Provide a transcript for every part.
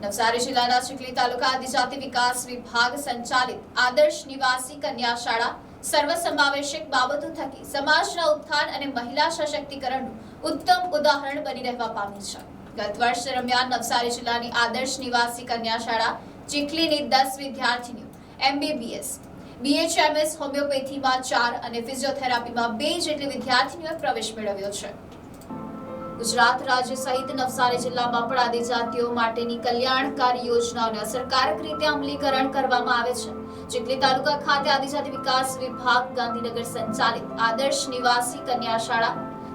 નવસારી જિલ્લાના ચીખલી તાલુકા આદિજાતિ વિકાસ વિભાગ સંચાલિત આદર્શ નિવાસી કન્યા શાળા સર્વસમાવેશક બાબતો થકી સમાજના ઉત્થાન અને મહિલા સશક્તિકરણનું ઉત્તમ ઉદાહરણ બની રહેવા પામ્યું છે. ગત વર્ષ દરમિયાન નવસારી જિલ્લાની આદર્શ નિવાસી કન્યા શાળા ચીખલીની દસ વિદ્યાર્થીનીઓ, એમબીબીએસ, બીએચએમએસ, હોમિયોપેથીમાં ચાર અને ફિઝિયોથેરાપીમાં બે જેટલી વિદ્યાર્થીનીઓએ પ્રવેશ મેળવ્યો છે. ગુજરાત રાજ્ય સહિત નવસારી જિલ્લામાં પણ આદિજાતિઓ માટેની કલ્યાણકારી યોજનાઓને અસરકારક રીતે અમલીકરણ કરવામાં આવે છે. ચીખલી તાલુકા ખાતે આદિજાતિ વિકાસ વિભાગ ગાંધીનગર સંચાલિત આદર્શ નિવાસી કન્યા શાળા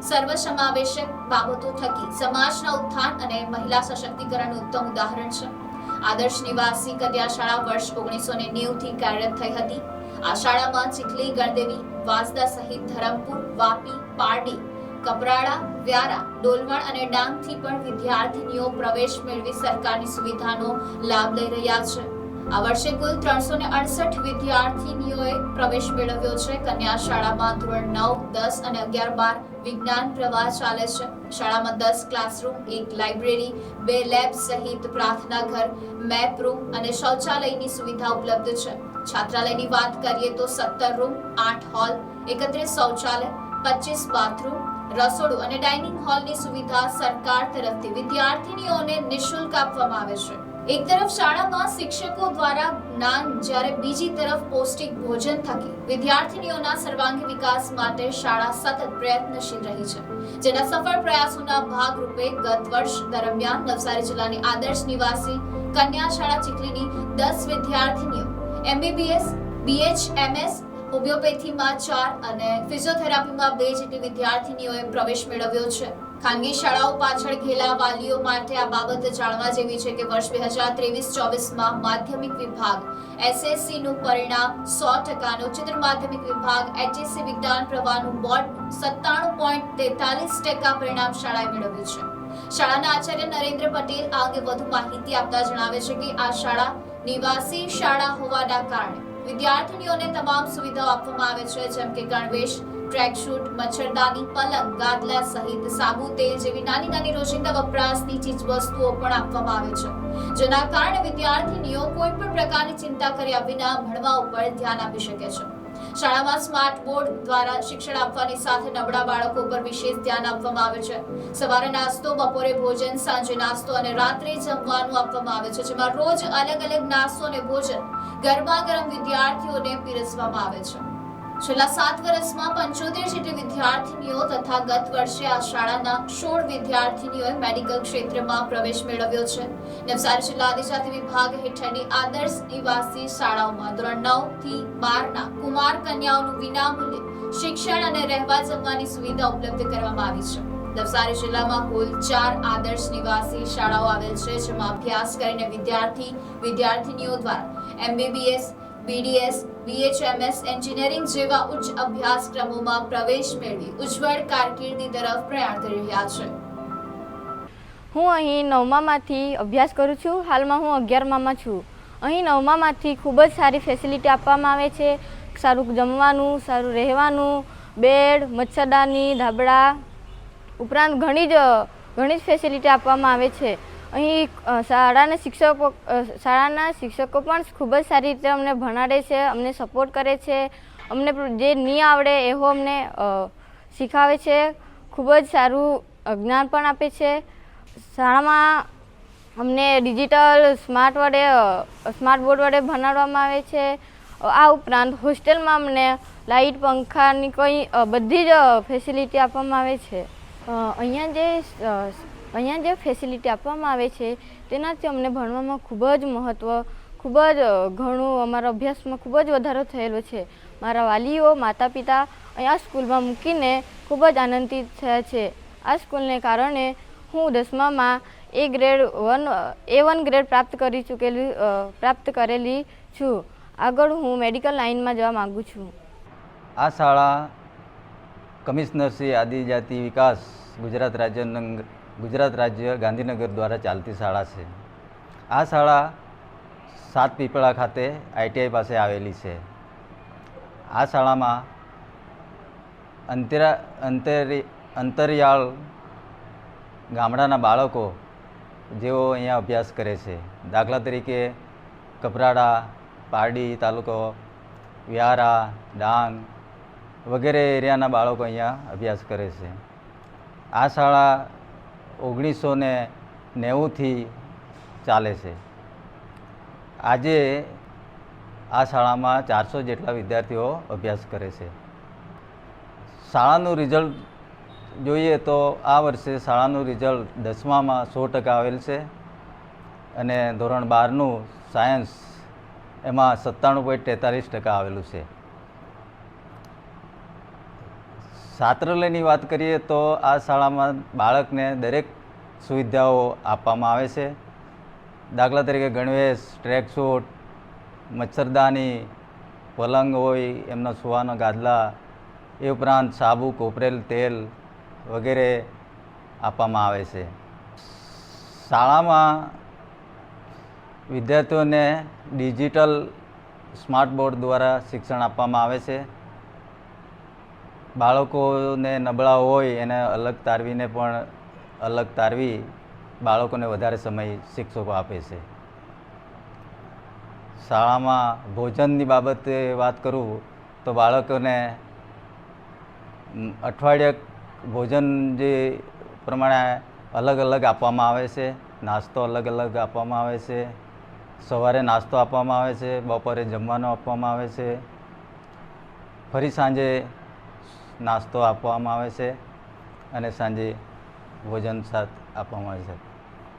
સર્વસમાવેશક બાબતો થકી સમાજના ઉત્થાન અને મહિલા સશક્તિકરણનું ઉત્તમ ઉદાહરણ છે. આદર્શ નિવાસી કન્યા શાળા વર્ષ ઓગણીસો ને નેવથી કાર્યરત થઈ હતી. આ શાળામાં ચીખલી, ગણદેવી, વાંસદા સહિત ધરમપુર, વાપી, પારડી કપરાડા વ્યારા, ડોલવણ અને ડાંગથી પણ વિદ્યાર્થીનીઓ પ્રવેશ મેળવી સરકારની સુવિધાનો લાભ લઈ રહ્યા છે. આ વર્ષે કુલ ત્રણસો ને અડસઠ વિદ્યાર્થીનીઓએ પ્રવેશ મેળવ્યો છે. કન્યા શાળામાં ધોરણ નવ, દસ અને અગિયાર બાર વિજ્ઞાન પ્રવાહ ચાલે છે. શાળામાં દસ ક્લાસરૂમ, એક લાઇબ્રેરી, બે લેબ સહિત પ્રાર્થના ઘર, મેપ રૂમ અને શૌચાલયની સુવિધા ઉપલબ્ધ છે. છાત્રાલયની વાત કરીએ તો સત્તર રૂમ, આઠ હોલ, એકત્રીસ શૌચાલય, પચીસ બાથરૂમ રસોડું અને ડાઇનિંગ હોલની સુવિધા સરકાર તરફથી વિદ્યાર્થીનીઓને નિઃશુલ્ક આપવામાં આવે છે. એક તરફ શાળામાં શિક્ષકો દ્વારા જ્ઞાન જ્યારે બીજી તરફ પૌષ્ટિક ભોજન થકી વિદ્યાર્થીનીઓના સર્વાંગી વિકાસ માટે શાળા સતત પ્રયત્નશીલ રહી છે. જેના સફળ પ્રયાસોના ભાગરૂપે ગત વર્ષ દરમિયાન નવસારી જિલ્લાની આદર્શ નિવાસી કન્યા શાળા ચીખલીની દસ વિદ્યાર્થીનીઓ, એમબીબીએસ, બીએચએમએસ હોમિયોપેથીમાં ચાર અને ફિઝિયોથેરાપીમાં બે જેટલી વિદ્યાર્થીનીઓએ પ્રવેશ મેળવ્યો છે. ખાનગી શાળાઓ પાછળ ઘેલા વાલીઓ માટે આ બાબત જાણવા જેવી છે કે વર્ષ બે હજાર ત્રેવીસ ચોવીસમાં માધ્યમિક વિભાગ એસએસસીનું પરિણામ સો ટકાનું, ઉચ્ચતર માધ્યમિક વિભાગ એચએસસી વિજ્ઞાન પ્રવાહનું બોર્ડ સત્તાણું પોઈન્ટ તેતાલીસ ટકા પરિણામ શાળાએ મેળવ્યું છે. શાળાના આચાર્ય નરેન્દ્ર પટેલ આ અંગે વધુ માહિતી આપતા જણાવે છે કે આ શાળા નિવાસી શાળા હોવાના કારણે વિદ્યાર્થીનીઓને તમામ સુવિધાઓ આપવામાં આવે છે, જેમ કે ગણવેશ ટ્રેકશૂટ મચ્છરદાની પલંગ, ગાદલા સહિત સાબુ, તેલ જેવી નાની નાની રોજિંદા વપરાશની ચીજ વસ્તુઓ પણ આપવામાં આવે છે. જેના કારણે વિદ્યાર્થીનીઓ કોઈ પણ પ્રકારની ચિંતા કર્યા વિના ભણવા ઉપર ધ્યાન આપી શકે છે. શાળામાં સ્માર્ટ બોર્ડ દ્વારા શિક્ષણ આપવાની સાથે નબળા બાળકો પર વિશેષ ધ્યાન આપવામાં આવે છે. સવારે નાસ્તો, બપોરે ભોજન, સાંજે નાસ્તો અને રાત્રે જમવાનું આપવામાં આવે છે, જેમાં રોજ અલગ અલગ નાસ્તો અને ભોજન ગરમા ગરમ વિદ્યાર્થીઓને પીરસવામાં આવે છે. છેલ્લા સાત વર્ષમાં પંચોતેર જેટલી વિદ્યાર્થીનીઓ તથા ગત વર્ષે આ શાળાના સોળ વિદ્યાર્થીનીઓએ મેડિકલ ક્ષેત્રમાં પ્રવેશ મેળવ્યો છે. નવસારી જિલ્લા આદિજાતિ વિભાગ હેઠળની આદર્શ નિવાસી શાળાઓમાં ધોરણ નવથી બારના કુમાર કન્યાઓનું વિનામૂલ્ય શિક્ષણ અને રહેવા જમવાની સુવિધા ઉપલબ્ધ કરવામાં આવી છે. નવસારી જિલ્લામાં કુલ ચાર આદર્શ નિવાસી શાળાઓ આવેલ છે, જેમાં અભ્યાસ કરીને વિદ્યાર્થી વિદ્યાર્થીનીઓ દ્વારા એમબીબીએસ બીડીએસ બીએચએમએસ એન્જિનિયરિંગ જેવા ઉચ્ચ અભ્યાસક્રમોમાં પ્રવેશ મેળવી ઉજ્જવળ કારકિર્દી તરફ પ્રયાણ કરી રહ્યા છે. હું અહીં નવમામાંથી અભ્યાસ કરું છું. હાલમાં હું અગિયારમામાં છું. અહીં નવમામાંથી ખૂબ જ સારી ફેસિલિટી આપવામાં આવે છે. સારું જમવાનું, સારું રહેવાનું, બેડ, મચ્છરદાની, ધાબળા ઉપરાંત ઘણી જ ઘણી જ ફેસિલિટી આપવામાં આવે છે. અહીં શાળાના શિક્ષકો શાળાના શિક્ષકો પણ ખૂબ જ સારી રીતે અમને ભણાડે છે, અમને સપોર્ટ કરે છે, અમને જે નહીં આવડે એવો અમને શીખાવે છે, ખૂબ જ સારું જ્ઞાન પણ આપે છે. શાળામાં અમને ડિજિટલ સ્માર્ટ વડે સ્માર્ટ બોર્ડ વડે ભણાડવામાં આવે છે. આ ઉપરાંત હોસ્ટેલમાં અમને લાઇટ પંખાની કોઈ બધી જ ફેસિલિટી આપવામાં આવે છે. અહીંયા જે અહીંયા જે ફેસિલિટી આપવામાં આવે છે, તેનાથી અમને ભણવામાં ખૂબ જ મહત્ત્વ ખૂબ જ ઘણું અમારા અભ્યાસમાં ખૂબ જ વધારો થયેલો છે. મારા વાલીઓ માતા પિતા અહીંયા સ્કૂલમાં મૂકીને ખૂબ જ આનંદિત થયા છે. આ સ્કૂલને કારણે હું દસમામાં A grade one, A one grade પ્રાપ્ત કરી ચૂકેલી પ્રાપ્ત કરેલી છું. આગળ હું મેડિકલ લાઇનમાં જવા માગું છું. આ શાળા કમિશનર શ્રી આદિજાતિ વિકાસ ગુજરાત રાજ્ય ગુજરાત રાજ્ય ગાંધીનગર દ્વારા ચાલતી શાળા છે. આ શાળા સાત પીપળા ખાતે આઈટીઆઈ પાસે આવેલી છે. આ શાળામાં અંતરા, અંતરી, અંતરિયાળ ગામડાના બાળકો જેઓ અહીંયા અભ્યાસ કરે છે. દાખલા તરીકે કપરાડા, પારડી તાલુકો, વ્યારા, ડાંગ વગેરે એરિયાના બાળકો અહીંયા અભ્યાસ કરે છે. આ શાળા ઓગણીસો ને નેવુંથી ચાલે છે. આજે આ શાળામાં ચારસો જેટલા વિદ્યાર્થીઓ અભ્યાસ કરે છે. શાળાનું રિઝલ્ટ જોઈએ તો આ વર્ષે શાળાનું રિઝલ્ટ દસમામાં સો ટકા આવેલ છે અને ધોરણ બારનું સાયન્સ એમાં સત્તાણું પોઈન્ટ તેતાલીસ ટકા આવેલું છે. છાત્રાલયની વાત કરીએ તો આ શાળામાં બાળકને દરેક સુવિધાઓ આપવામાં આવે છે. દાખલા તરીકે ગણવેશ ટ્રેકસૂટ મચ્છરદાની પલંગ હોય, એમના સુવાના ગાદલા, એ ઉપરાંત સાબુ કોપરેલ તેલ વગેરે આપવામાં આવે છે. શાળામાં વિદ્યાર્થીઓને ડિજિટલ સ્માર્ટ બોર્ડ દ્વારા શિક્ષણ આપવામાં આવે છે. બાળકોને નબળા હોય એને અલગ તારવીને પણ અલગ તારવી બાળકોને વધારે સમય શિક્ષકો આપે છે. શાળામાં ભોજનની બાબતે વાત કરું તો બાળકોને અઠવાડિયે ભોજન જે પ્રમાણે અલગ અલગ આપવામાં આવે છે, નાસ્તો અલગ અલગ આપવામાં આવે છે, સવારે નાસ્તો આપવામાં આવે છે, બપોરે જમવાનું આપવામાં આવે છે. ફરી સાંજે નાસ્તો આપવામાં આવે છે અને સાંજે ભોજન સાથ આપવામાં આવે છે.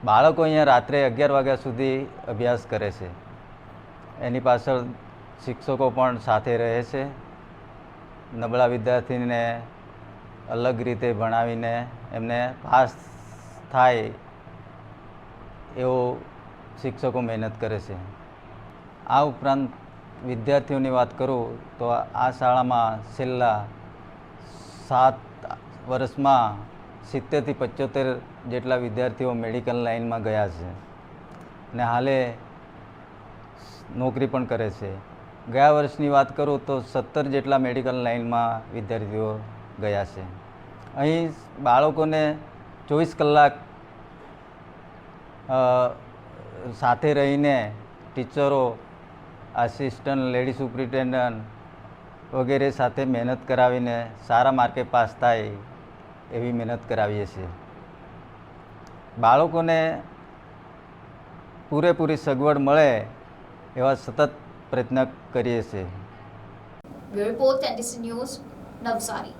બાળકો અહીંયા રાત્રે અગિયાર વાગ્યા સુધી અભ્યાસ કરે છે. એની પાછળ શિક્ષકો પણ સાથે રહે છે. નબળા વિદ્યાર્થીને અલગ રીતે ભણાવીને એમને પાસ થાય એવો શિક્ષકો મહેનત કરે છે. આ ઉપરાંત વિદ્યાર્થીઓની વાત કરું તો આ શાળામાં છેલ્લા સાત વર્ષમાં સિત્તેરથી પંચોતેર જેટલા વિદ્યાર્થીઓ મેડિકલ લાઇનમાં ગયા છે. અને હાલે નોકરી પણ કરે છે. ગયા વર્ષની વાત કરું તો સત્તર જેટલા મેડિકલ લાઇનમાં વિદ્યાર્થીઓ ગયા છે. અહીં બાળકોને ચોવીસ કલાક સાથે રહીને ટીચરો, આસિસ્ટન્ટ, લેડી સુપ્રિન્ટેન્ડન્ટ વગેરે સાથે મહેનત કરાવીને સારા માર્કે પાસ થાય એવી મહેનત કરાવીએ છીએ. બાળકોને પૂરેપૂરી સગવડ મળે એવા સતત પ્રયત્ન કરીએ છીએ. નવસારી